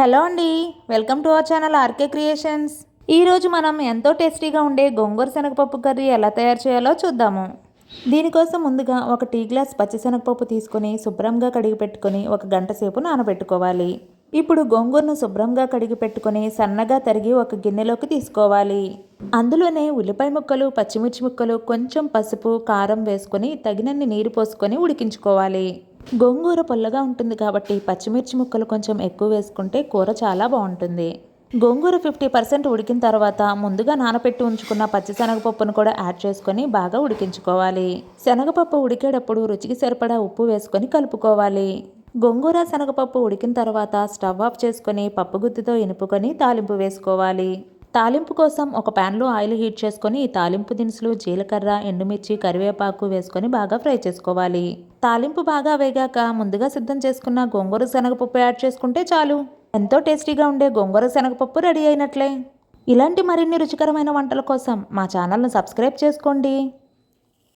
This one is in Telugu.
హలో అండి welcome to our channel RK creations. ఈరోజు మనం ఎంతో టేస్టీగా ఉండే గోంగూర శనగపప్పు కర్రీ ఎలా తయారు చేయాలో చూద్దాము. దీనికోసం ముందుగా ఒక టీ గ్లాస్ పచ్చిశనగపప్పు తీసుకొని శుభ్రంగా కడిగి పెట్టుకొని ఒక గంట సేపు నానబెట్టుకోవాలి. ఇప్పుడు గోంగూరను శుభ్రంగా కడిగి పెట్టుకొని సన్నగా తరిగి ఒక గిన్నెలోకి తీసుకోవాలి. అందులోనే ఉల్లిపాయ ముక్కలు పచ్చిమిర్చి ముక్కలు కొంచెం పసుపు కారం వేసుకొని తగినన్ని నీరు పోసుకొని ఉడికించుకోవాలి. గోంగూర పుల్లగా ఉంటుంది కాబట్టి పచ్చిమిర్చి ముక్కలు కొంచెం ఎక్కువ వేసుకుంటే కూర చాలా బాగుంటుంది. గోంగూర ఫిఫ్టీ పర్సెంట్ ఉడికిన తర్వాత ముందుగా నానపెట్టి ఉంచుకున్న పచ్చిశనగపప్పును కూడా యాడ్ చేసుకొని బాగా ఉడికించుకోవాలి. శనగపప్పు ఉడికేటప్పుడు రుచికి సరిపడా ఉప్పు వేసుకొని కలుపుకోవాలి. గోంగూర శనగపప్పు ఉడికిన తర్వాత స్టవ్ ఆఫ్ చేసుకొని పప్పు గుత్తితో ఇనుపుకొని తాలింపు వేసుకోవాలి. తాలింపు కోసం ఒక ప్యాన్లో ఆయిల్ హీట్ చేసుకొని తాలింపు దినుసులు జీలకర్ర ఎండుమిర్చి కరివేపాకు వేసుకొని బాగా ఫ్రై చేసుకోవాలి. తాలింపు బాగా వేగాక ముందుగా సిద్ధం చేసుకున్న గోంగూర శనగపప్పు యాడ్ చేసుకుంటే చాలు. ఎంతో టేస్టీగా ఉండే గోంగూర శనగపప్పు రెడీ అయినట్లే. ఇలాంటి మరిన్ని రుచికరమైన వంటల కోసం మా ఛానల్ను సబ్స్క్రైబ్ చేసుకోండి.